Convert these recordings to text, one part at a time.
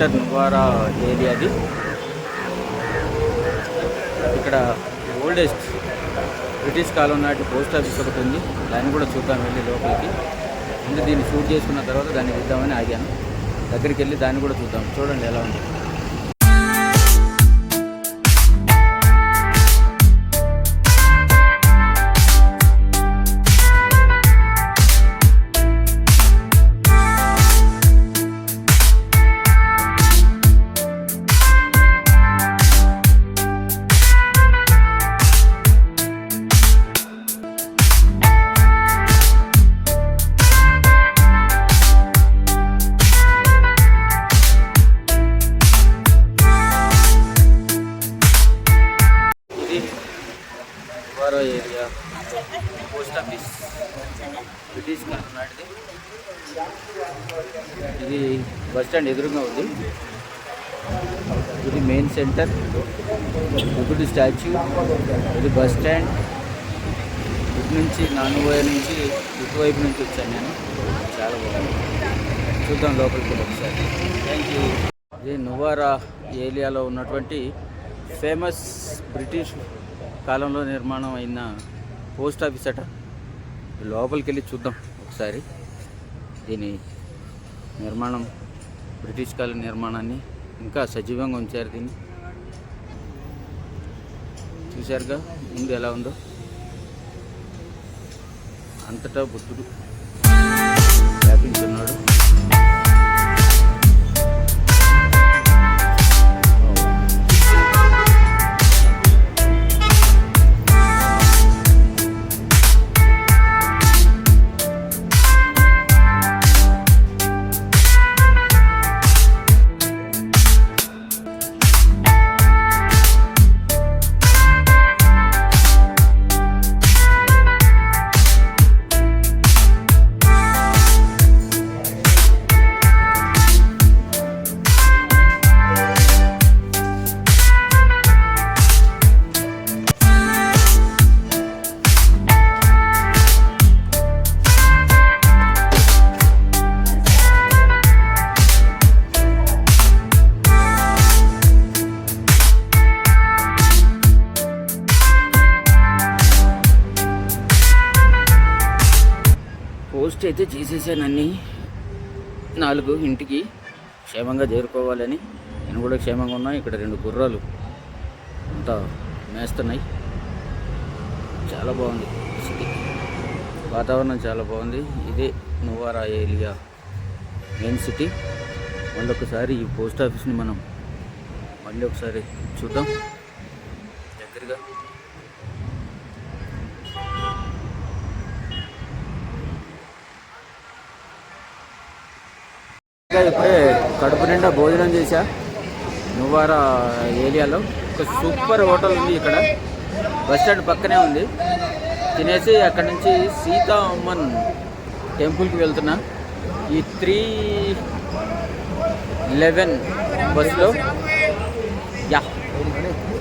Main centre నువారా ఏరియాది ఇక్కడ oldest British కాలం నాటి పోస్ట్ ఆఫీస్ ఒకటి ఉంది. దాన్ని కూడా చూద్దాం వెళ్ళి లోపలికి. ముందు దీన్ని షూట్ చేసుకున్న తర్వాత దాన్ని చూద్దామని ఆగాను. దగ్గరికి వెళ్ళి దాన్ని కూడా చూద్దాం. చూడండి ఎలా ఉంది. వారో ఏరియా పోస్ట్ ఆఫీస్ బ్రిటిష్ నాటిది ఇది బస్ స్టాండ్ ఎదురుగా ఉంది. ఇది మెయిన్ సెంటర్ బుద్ధుడి స్టాచ్యూ ఇది బస్ స్టాండ్. ఇటు నుంచి నానుబోయ నుంచి ఇటువైపు నుంచి వచ్చాను నేను. చాలా బాగుంది. చూద్దాం లోపలికి ఒకసారి. థ్యాంక్ యూ ఇది నువారా ఏరియాలో ఉన్నటువంటి ఫేమస్ బ్రిటిష్ కాలంలో నిర్మాణం అయిన పోస్ట్ ఆఫీస్ అట. లోపలికి వెళ్ళి చూద్దాం ఒకసారి. దీని నిర్మాణం బ్రిటిష్ కాలం నిర్మాణాన్ని ఇంకా సజీవంగా ఉంచారు దీన్ని. చూశారుగా? ముందు ఎలా ఉందో. అంతటా బుద్ధుడు వ్యాపించున్నాడు. టెస్ట్ అయితే చేసేసాను అన్ని నాలుగు ఇంటికి క్షేమంగా చేరుకోవాలని. నేను కూడా క్షేమంగా ఉన్నా. ఇక్కడ రెండు గుర్రాలు అంతా మేస్తున్నాయి. చాలా బాగుంది. సిటీ. వాతావరణం చాలా బాగుంది. ఇదే నువారా ఏలియా మెయిన్ సిటీ. మళ్ళీ ఒకసారి ఈ పోస్ట్ ఆఫీస్ని మనం మళ్ళీ ఒకసారి చూద్దాం. దగ్గరగా ఇంకా ఇప్పుడే కడుపు నిండా భోజనం చేశా. నువ్వారా ఏరియాలో? ఒక సూపర్ హోటల్ ఉంది ఇక్కడ. బస్ స్టాండ్ పక్కనే ఉంది. తినేసి అక్కడ నుంచి సీతా అమ్మన్ టెంపుల్కి వెళ్తున్నా. ఈ త్రీ లెవెన్ బస్సులో యా.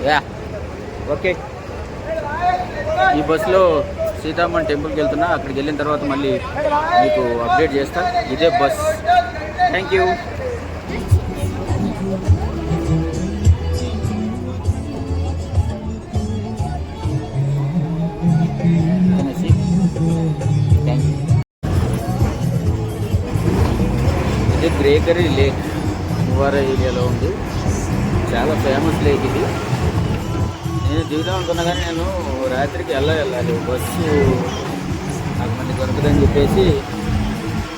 యా. ఓకే. ఈ బస్సులో సీతారామన్ టెంపుల్కి వెళ్తున్నా. అక్కడికి వెళ్ళిన తర్వాత మళ్ళీ మీకు అప్డేట్ చేస్తా. ఇదే బస్. థ్యాంక్ యూ ఇది బ్రేకరీ లేక్ మువారా ఏరియాలో ఉంది. చాలా ఫేమస్ లేక్ ఇది. నేను దిగుదాం అనుకున్నా కానీ నేను రాత్రికి ఎలా వెళ్ళాలి? బస్సు నాకు మంది దొరకదని చెప్పేసి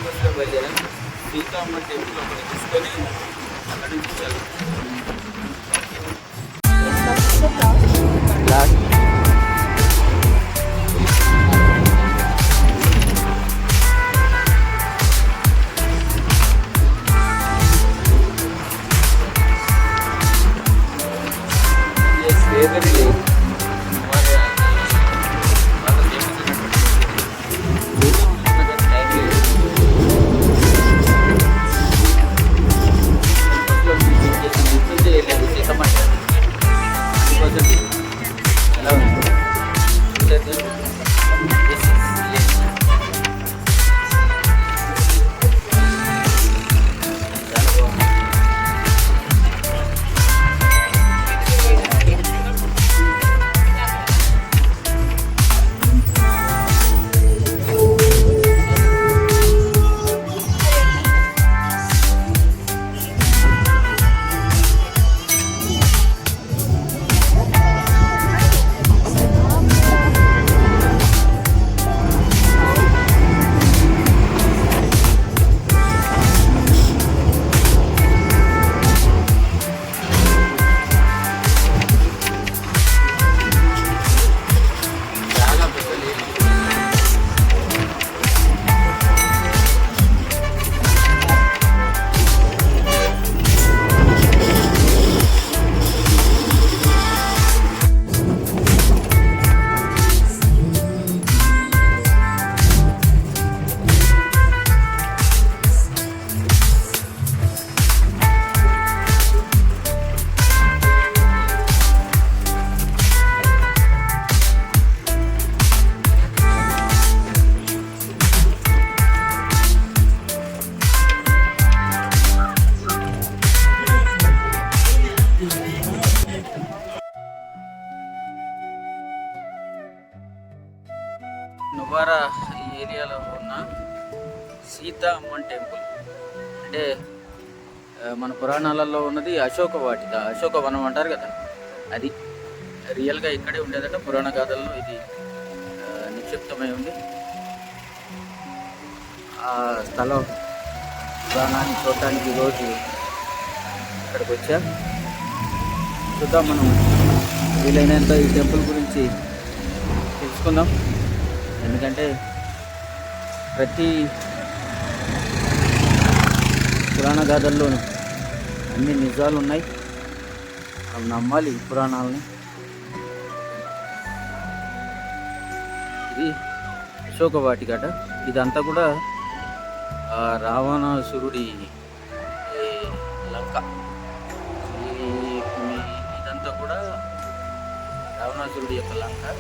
బస్సులో బయలుదేరాను. సీతామ్మ టెంపుల్ ఒకటి తీసుకొని అక్కడి నుంచి వెళ్ళాలి. పురాణాలలో ఉన్నది అశోక వాటిక. అశోక వనం అంటారు కదా. అది రియల్గా ఇక్కడే ఉండేదట. పురాణ గాథల్లో ఇది నిక్షిప్తమై ఉంది. ఆ స్థలం పురాణాన్ని చూడటానికి ఈరోజు ఇక్కడికి వచ్చా. చూద్దాం మనం వీలైనంత ఈ టెంపుల్ గురించి తెలుసుకుందాం. ఎందుకంటే ప్రతి పురాణ గాథల్లోనూ అన్ని నిజాలు ఉన్నాయి. అవి నమ్మాలి పురాణాలని. ఇది అశోక వాటికట ఇదంతా కూడా ఆ రావణాసురుడి లంక. ఇదంతా కూడా రావణాసురుడి యొక్క లంక.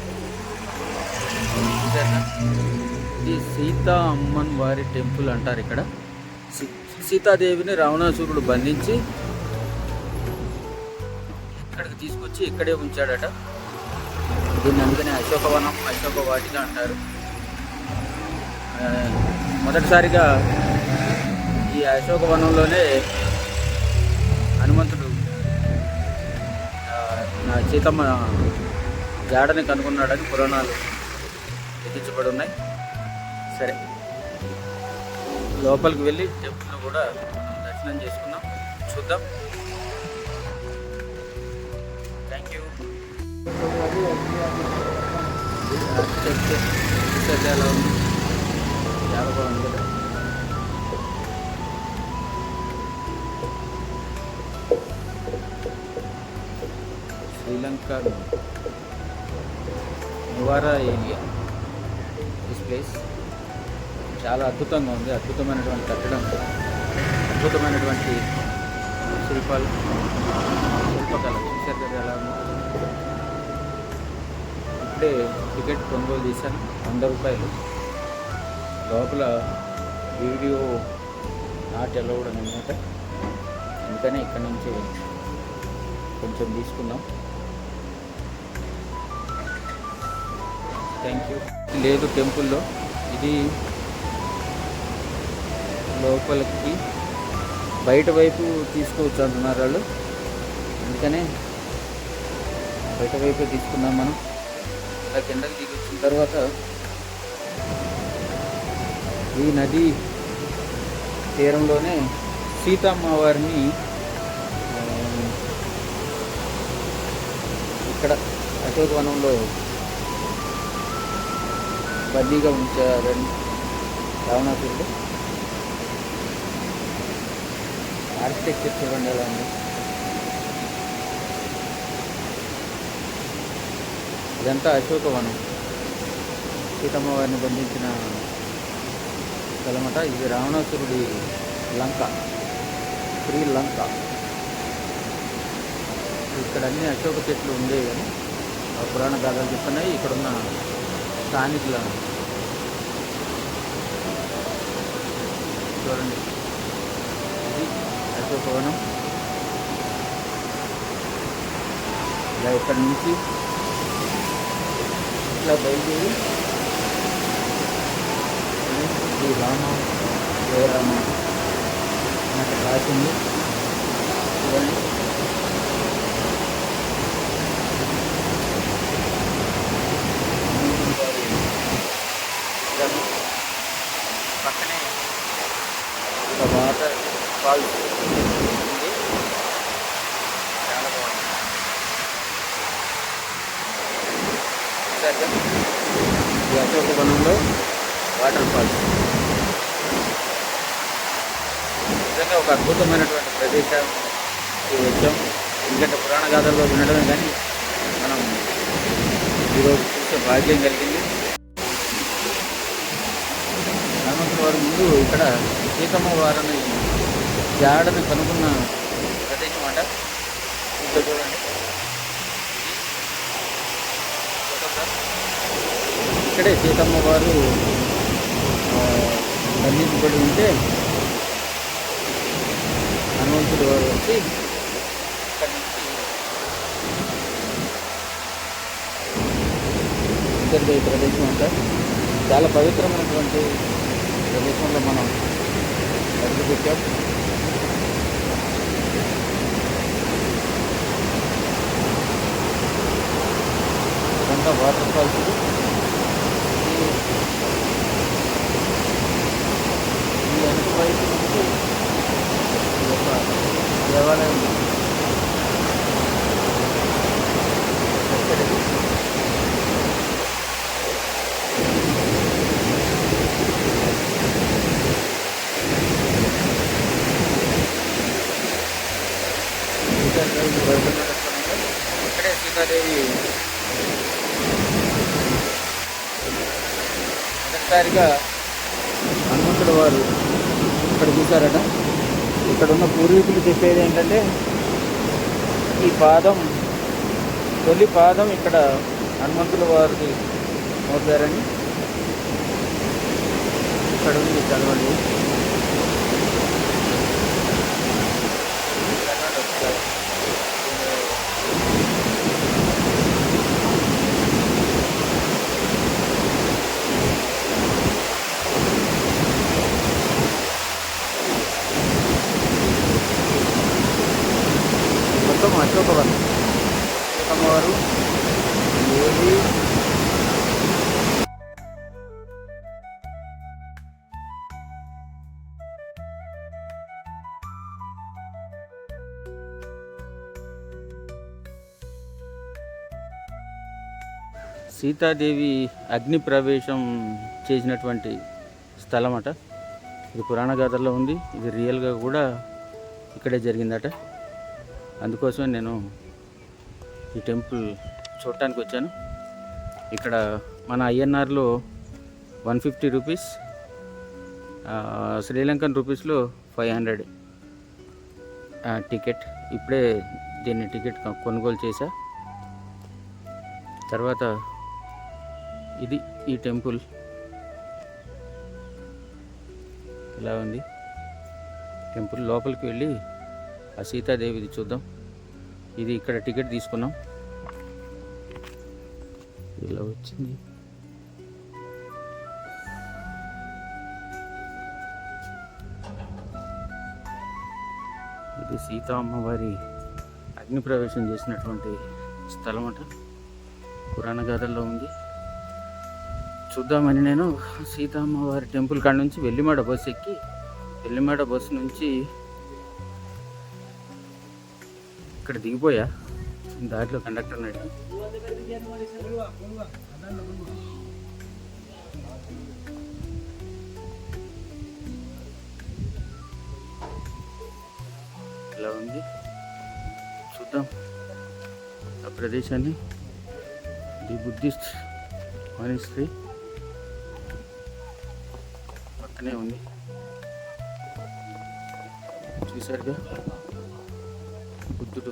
ఇది సీతా అమ్మన్ వారి టెంపుల్ అంటారు ఇక్కడ. సీ- సీతాదేవిని రావణాసురుడు బంధించి ఇక్కడికి తీసుకొచ్చి ఇక్కడే ఉంచాడట. దీన్ని అందుకనే అశోకవనం అశోక వాటిక అంటారు మొదటిసారిగా ఈ అశోకవనంలోనే హనుమంతుడు నా సీతమ్మ జాడని కనుగొన్నాడని పురాణాలు ఎత్తించబడి ఉన్నాయి సరే లోపలికి వెళ్ళి టెంపుల్ కూడా దర్శనం చేసుకుందాం చూద్దాం. Sri Lanka Nuwara area. This place చాలా అద్భుతంగా ఉంది. అద్భుతమైనటువంటి కట్టడం అద్భుతమైనటువంటి శిల్పాలు శిల్పకళ చూశారు కదా ఎలా ఇప్పుడే టికెట్ కొనుగోలు చేశాను. వంద రూపాయలు. లోపల వీడియో నాట్ అలౌడ్ అనమాట అందుకనే ఇక్కడ నుంచి కొంచెం తీసుకుందాం. థ్యాంక్ యూ లేదు టెంపుల్లో. ఇది లోపలికి బయట వైపు తీసుకోవచ్చు అంటున్నారు వాళ్ళు. అందుకనే బయట వైపు తీసుకుందాం మనం. ఇలా కిందకి దిగి వచ్చిన తర్వాత ఈ నది తీరంలోనే సీతమ్మ వారిని ఇక్కడ అశోకవనంలో బందీగా ఉంచారని రావణాసురుడు. ఆర్కిటెక్చర్ చూడండి ఎలా ఉంది. ఇదంతా అశోకవనం. సీతమ్మ వారిని బంధించిన స్థలమట. ఇది రావణాసురుడి లంక. శ్రీలంక ఇక్కడ అన్ని అశోక చెట్లు ఉండేవి అని ఆ పురాణ గాథలు చెప్తున్నాయి. ఇక్కడున్న స్థానికుల చూడండి. ఇది అశోకవనం. ఇలా ఇక్కడ నుంచి ఇట్లా బయలుదేరి శ్రీ రామ జయ రామ నాకు రాసింది చూడండి. పక్కనే ఒక వాటర్ ఫాల్స్ ఉంది చాలా బాగుంది చూశారుగా? ఈ అశోకవనంలో వాటర్ ఫాల్స్. నిజంగా ఒక అద్భుతమైనటువంటి ప్రదేశం. వచ్చాం. ఎందుకంటే పురాణ గాథల్లో వినడమే కానీ మనం ఈరోజు చూసే భాగ్యం కలిగింది. హనుమంతుల వారి ముందు ఇక్కడ సీతమ్మ వారిని జాడని కనుగొన్న ప్రదేశం అంట. ఇక్కడ చూడండి. ఇక్కడే సీతమ్మ వారు బంధించబడి ఉంటే హనుమంతుడు వారు వచ్చి ఇక్కడి నుంచి ప్రదేశం అంట. చాలా పవిత్రమైనటువంటి ప్రదేశంలో మనం అడుగుపెట్టాం ఇదంతా వాటర్ ఫాల్స్ ఇది. ఈ- ఈ వెనక వైపు నుంచి ఒక దేవాలయం ఉంది. ఇక్కడే సీతాదేవి మొదటిసారిగా హనుమంతుడు వారు ఇక్కడ చూసారట ఇక్కడ ఉన్న పూర్వీకులు చెప్పేది ఏంటంటే ఈ పాదం తొలి పాదం ఇక్కడ హనుమంతుల వారికి మోపారని ఇక్కడ ఉంది చదవండి. సీతాదేవి అగ్ని ప్రవేశం చేసినటువంటి స్థలం అట ఇది పురాణ గాథల్లో ఉంది. ఇది రియల్గా కూడా ఇక్కడే జరిగిందట. అందుకోసమే నేను ఈ టెంపుల్ చూడటానికి వచ్చాను. ఇక్కడ మన ఐఎన్ఆర్లో one fifty rupees Sri Lankan రూపీస్లో ఫైవ్ హండ్రెడ్ టికెట్. ఇప్పుడే దీన్ని టికెట్ కొనుగోలు చేశా. తర్వాత ఇది ఈ టెంపుల్. ఇలా ఉంది? టెంపుల్ లోపలికి వెళ్ళి ఆ సీతాదేవిది చూద్దాం. ఇది ఇక్కడ టికెట్ తీసుకున్నాం. ఇలా వచ్చింది. ఇది సీతా అమ్మవారి అగ్ని ప్రవేశం చేసినటువంటి స్థలం అంట. పురాణ గాథల్లో ఉంది. చూద్దామని నేను సీతామ్మవారి టెంపుల్ కాడ నుంచి వెల్లిమాడ బస్సు ఎక్కి వెల్లిమాడ బస్సు నుంచి ఇక్కడ దిగిపోయా. దాంట్లో కండక్టర్ అడిగి ఇలా ఉంది? చూద్దాం. ఆ ప్రదేశాన్ని ది బుద్ధిస్ట్ మానిస్ట్రీ పక్కనే ఉంది. చూసారుగా బుద్ధుడు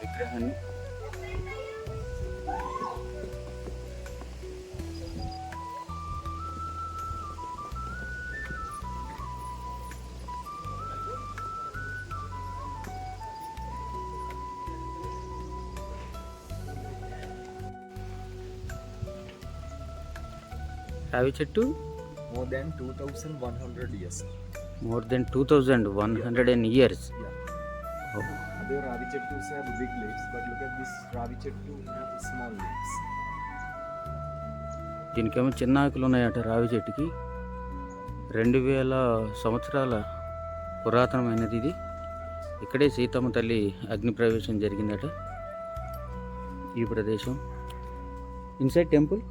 విగ్రహాన్ని. రావి చెట్టు more than 2100 years. More than two thousand one hundred and years ravi chettus have big leaves but look at this ravi chettu have small leaves దీనికేమో చిన్న ఆకులు ఉన్నాయట రావి చెట్టుకి. రెండు వేల సంవత్సరాల పురాతనమైనది ఇది. ఇక్కడే సీతమ్మ తల్లి అగ్ని ప్రవేశం జరిగిందట. ఈ ప్రదేశం. ఇన్సైడ్ టెంపుల్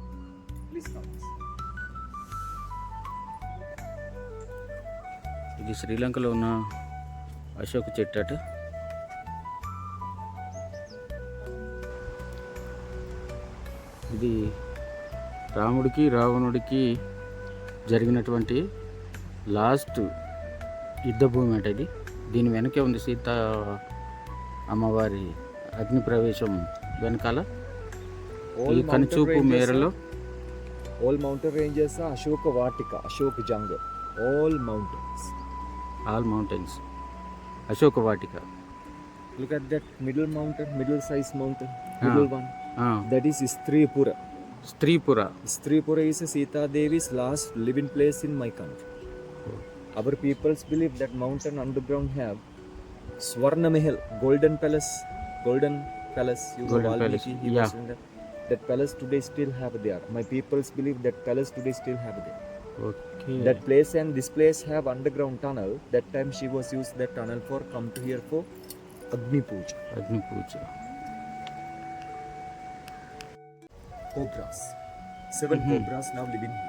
ఇది శ్రీలంకలో ఉన్న అశోక చెట్టు అట. ఇది రాముడికి రావణుడికి జరిగినటువంటి లాస్ట్ యుద్ధ భూమి అట ఇది. దీని వెనకే ఉంది సీత అమ్మవారి అగ్ని ప్రవేశం వెనకాల. ఈ కనుచూపు మేరలో are, all mountain ranges are ashoka vatika ashoka jungle all mountains. Ashoka Vatika. Look at that middle mountain, middle size mountain, ah. middle one. Ah. That is Stripura. Stripura. Stripura is Sita Devi's last living place in my country. Oh. Our peoples believe that mountain underground have Swarna Mahal, golden palace, golden palace. You golden know, palace. He yeah. That palace today still have there. My peoples believe that palace today still have there. Okay That place and this place have underground tunnel. That time she was used that tunnel for come to here for Agni Puja. Agni Puja Cobras. Seven Mhm. cobras now living here.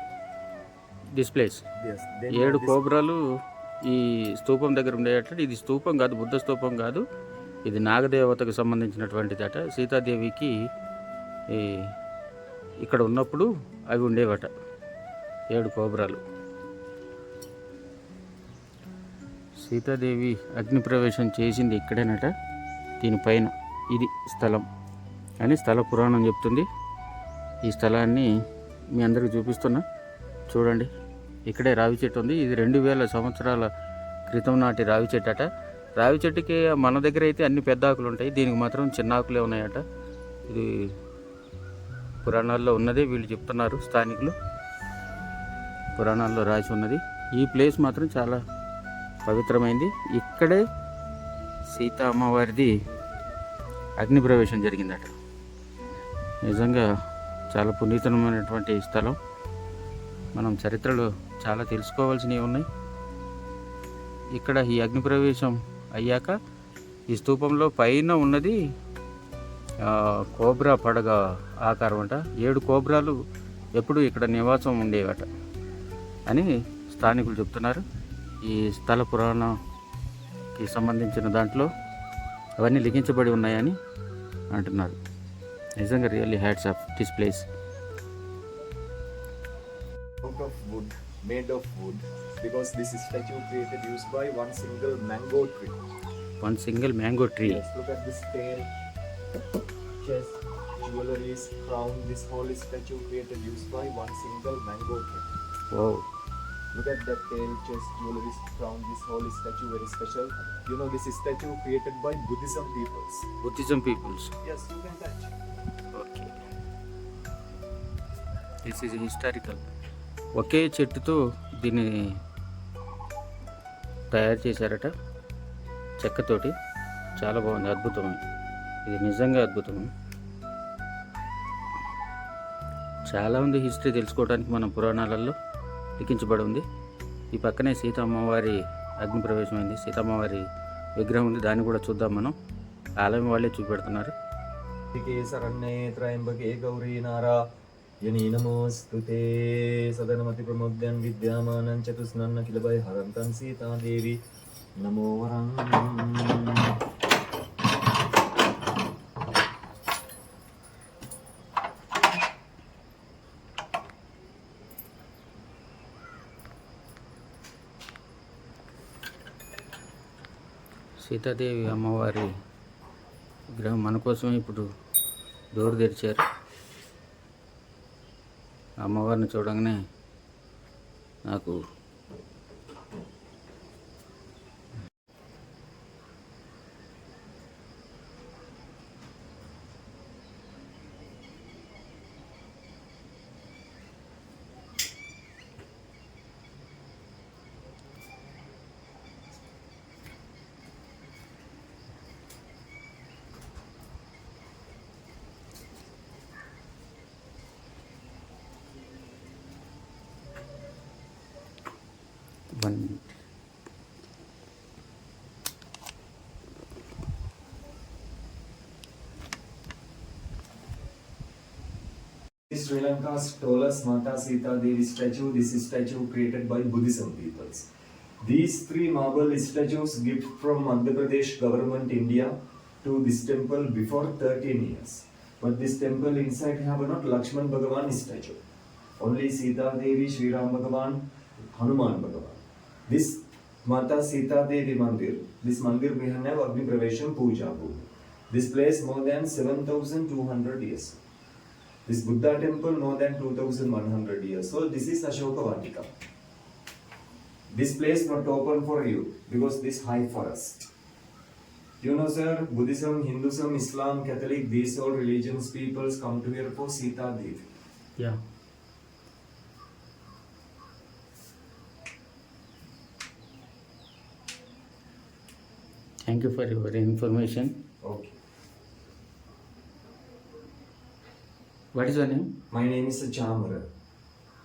This place Yes. Then ఏడు this- కోబ్రాలు ఈ స్తూపం దగ్గర ఉండేట ఇది స్తూపం కాదు బుద్ధ స్తూపం కాదు ఇది నాగదేవతకు సంబంధించినటువంటిదట సీతాదేవికి ఈ ఇక్కడ ఉన్నప్పుడు అవి ఉండేవట ఏడు కోబ్రాలు. సీతాదేవి అగ్నిప్రవేశం చేసింది ఇక్కడేనట. దీనిపైన ఇది స్థలం అని స్థల పురాణం చెప్తుంది. ఈ స్థలాన్ని మీ అందరికి చూపిస్తున్నా. చూడండి ఇక్కడే రావి చెట్టు ఉంది. ఇది రెండు వేల సంవత్సరాల క్రితం నాటి రావి చెట్టు అట రావి చెట్టుకి మన దగ్గర అయితే అన్ని పెద్ద ఆకులు ఉంటాయి. దీనికి మాత్రం చిన్న ఆకులే ఉన్నాయట. ఇది పురాణాల్లో ఉన్నదే వీళ్ళు చెప్తున్నారు స్థానికులు. పురాణాల్లో రాసి ఉన్నది. ఈ ప్లేస్ మాత్రం చాలా పవిత్రమైంది. ఇక్కడే సీతా అమ్మవారిది జరిగిందట. నిజంగా చాలా పునీతమైనటువంటి స్థలం. మనం చరిత్రలో చాలా తెలుసుకోవాల్సినవి ఉన్నాయి. ఇక్కడ ఈ అగ్నిప్రవేశం అయ్యాక ఈ స్తూపంలో పైన ఉన్నది కోబ్రా పడగ ఆకారం అంట ఏడు కోబ్రాలు ఎప్పుడు ఇక్కడ నివాసం ఉండేవట. అని స్థానికులు చెప్తున్నారు. ఈ స్థల పురాణకి సంబంధించిన దాంట్లో అవన్నీ లిఖించబడి ఉన్నాయని అంటున్నారు. నిజంగా really heads of this place made of wood because this is statue created use by one single mango tree one single mango tree look this tail chess jewelleries this whole is statue created use by one single mango tree oh Look at that tail, chest, jewelries, crown. This whole statue very special. You know, this statue created by Buddhism peoples. Buddhism peoples Yes, you can touch. Okay this is historical ఒకే చెట్టుతో దీన్ని తయారు చేశారట చెక్కతోటి చాలా బాగుంది అద్భుతం ఇది నిజంగా అద్భుతం చాలా ఉంది హిస్టరీ తెలుసుకోవడానికి మన పురాణాలలో ఎక్కించబడి ఉంది. ఈ పక్కనే సీతమ్మవారి అగ్నిప్రవేశమైంది. సీతమ్మవారి విగ్రహం ఉంది. దాన్ని కూడా చూద్దాం మనం. ఆలయం వాళ్ళే చూపెడుతున్నారు. గౌరీ నారా సదనమతి హరంతం సీతాదేవి నమో సీతాదేవి అమ్మవారి విగ్రహం మన కోసమే ఇప్పుడు డోర్ తెరిచారు. అమ్మవారిని చూడంగానే నాకు one Sri Lanka's tallest Mata Sita Devi statue. This is statue created by Buddhism peoples. These three marble statues gift from Madhya Pradesh government India to this temple before 13 years. But this temple inside have not Lakshman Bhagavan statue. Only Sita Devi, Sri Ram Bhagavan, Hanuman Bhagavan. This Mata Sita Devi मंदिर this मंदिर में हमने अग्नि प्रवेशम पूजा को this place more than 7200 years this Buddha temple more than 2100 years so this is Ashok Vatika this place not open for you because this high forest you know sir Buddhism Hinduism, Islam Catholic this all religions, peoples come to here for Sita Devi. Yeah. Thank you for your information Okay. What is your name My name is Chamara.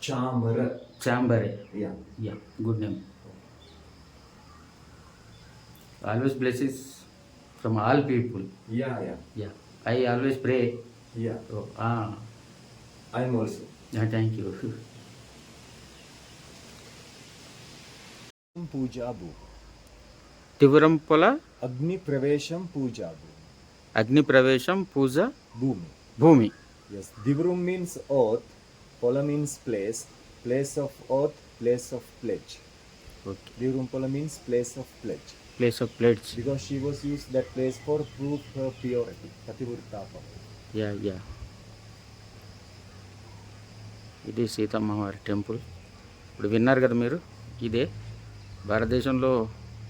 Chamara. చాంబరే Yeah. Yeah good name always blesses from all people Yeah, yeah. Yeah I always pray Yeah. ah, I'm also. Thank you Pujabu. తివరంపొల Agni Pravesham Pujabu. Agni Pravesham Puja Bhumi. భూమి Yes. Divrum means earth. Pola means place. Place of earth. Place of pledge. Okay Divrum Pola means place of pledge. Place of plates Because she was used that place for proof her purity. Pativrtapa. Yeah yeah ఇది సీతమ్మ వారి temple ఇప్పుడు విన్నారు కదా మీరు ఇదే భారతదేశంలో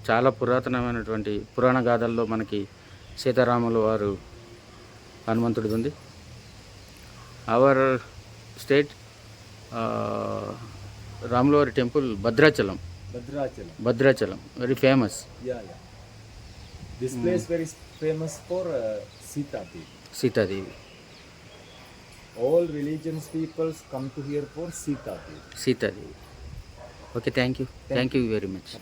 చాలా పురాతనమైనటువంటి పురాణ గాథల్లో మనకి సీతారాముల వారు హనుమంతుడిది ఉంది అవర్ స్టేట్ రాములవారి temple Bhadrachalam Bhadrachalam. Bhadrachalam very famous famous for uh, Sita Devi. Sitadevi All religions peoples come to here for Sita Devi. Sitadevi okay thank you thank you very much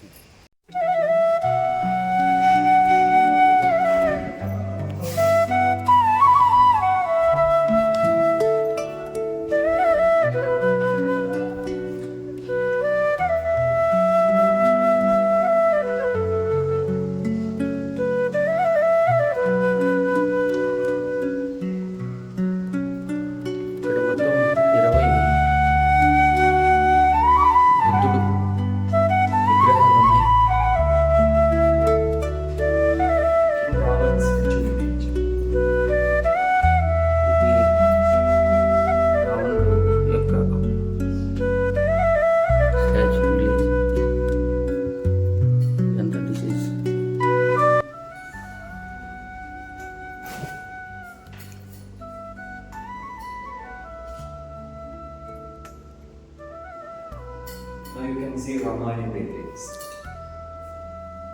Now you can see Ramayana paintings.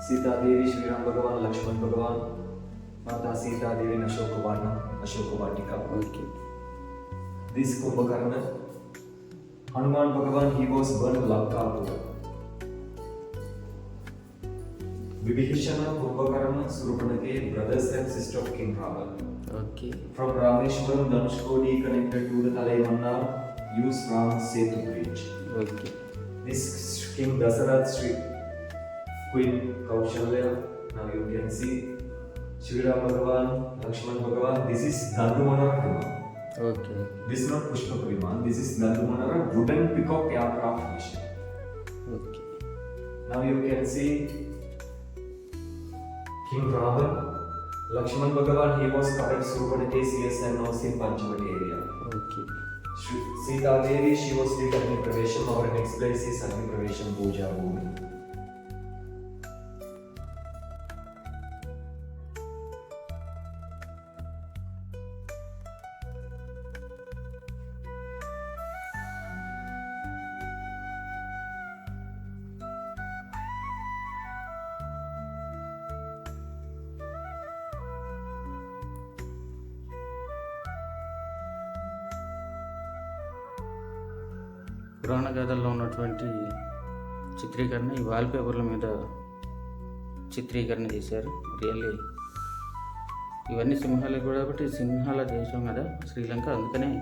Sita Devi, Shri Ram Bhagavan, Lakshman Bhagavan, Mata Sita Devi Ashoka Varna, Ashoka Vatika. Okay. This Kumbhakarna, Hanuman Bhagavan, he was born in Lanka. Vibhishana, Kumbhakarna, Surupanake, brothers and sister of King Rama. Okay. From Rameshwaram, Dhanushkodi connected to the Talaimannar, use Ram Setu Bridge. Okay. This King Dasarath Sri Queen Kaushalya. Now you can see Shri Ram Bhagavan, Lakshman Bhagavan. This is Dandumana Bhagavan. Okay. This is not Pushpa Viman. This is Nandamanara wooden peacock aircraft mission. Okay. Now you can see King Ravan. Lakshman Bhagavan, he was correct Surbanakesi and now in Panchavati area. Okay. Sita Devi Shiv स्थित अग्नि प्रवेश और next place अग्नि प्रवेशम पूजा भूमि చిత్రీకరణ మీద చిత్రీకరణ చేశారు. Really ఇవన్నీ సింహాలే కూడా ఒకటి సింహాల దేశం కదా శ్రీలంక. అందుకనే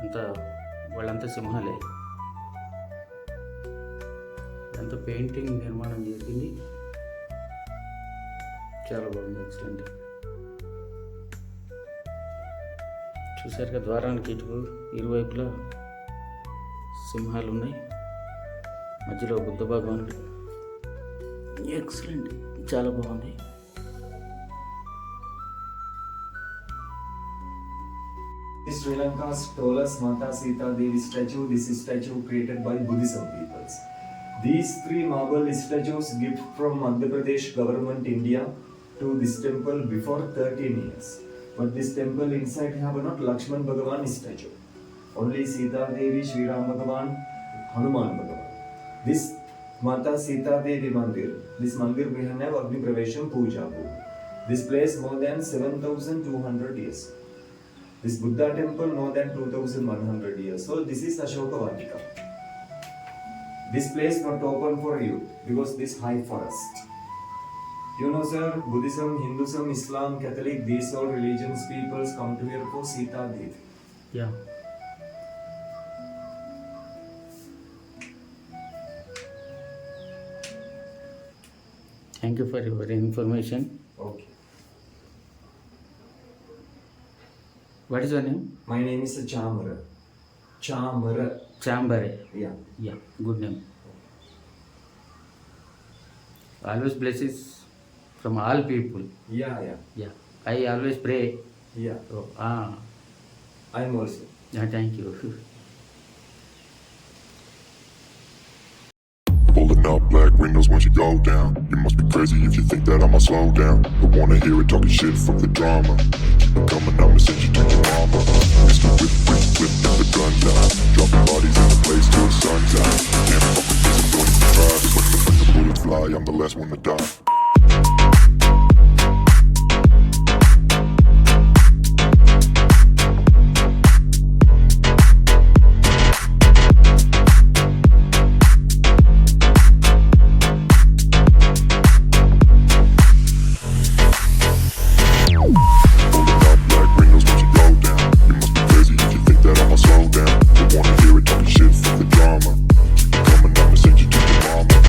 అంత వాళ్ళంతా సింహాలే. అంత పెయింటింగ్ నిర్మాణం చేసింది. చాలా బాగుంది. ఎక్సలెంట్ చూశారు కదా ద్వారానికి ఇటు ఇరువైపులా సింహాలు ఉన్నాయి. మధ్యలో బుద్ధ భగవానుడు. ఎక్సలెంట్ చాలా బాగుంది This Sri Lanka's tallest Mata Sita Devi statue, this is statue created by Buddhism peoples. These three marble statues gift from Madhya Pradesh government India to this temple before 13 years. But this temple inside have not Lakshman Bhagavan statue. only Sita Devi, Sri Ram Bhagavan, Hanuman Bhagavan. This माता सीता देवी मंदिर। This मंदिर we have अग्नि प्रवेशम पूजा को this place more than 7200 years this Buddha temple more than 2100 years so this is Ashok Vatika this place not open for you because this high forest You know, sir, Buddhism, Hinduism, Islam, Catholic, these all religions, peoples come to here for Sita Devi. Yeah. Thank you for your information. Okay. What is your name? My name is Chamara. Chamara. Chambare. Yeah. Yeah. Good name. Always blesses from all people. Yeah, yeah. Yeah. I always pray. Yeah. Oh, ah. I'm also. Yeah, thank you. windows once you go down. You must be crazy if you think that I'ma slow down. Don't wanna hear it talking shit, fuck the drama. Keep it coming, I'ma send you to your mama. Mr. Whip, whip, whip, get the guns out. Dropping bodies in the place till the sun's out. Can't fuck with this, I'm going to try. The, like the bullets fly, I'm the last one to die.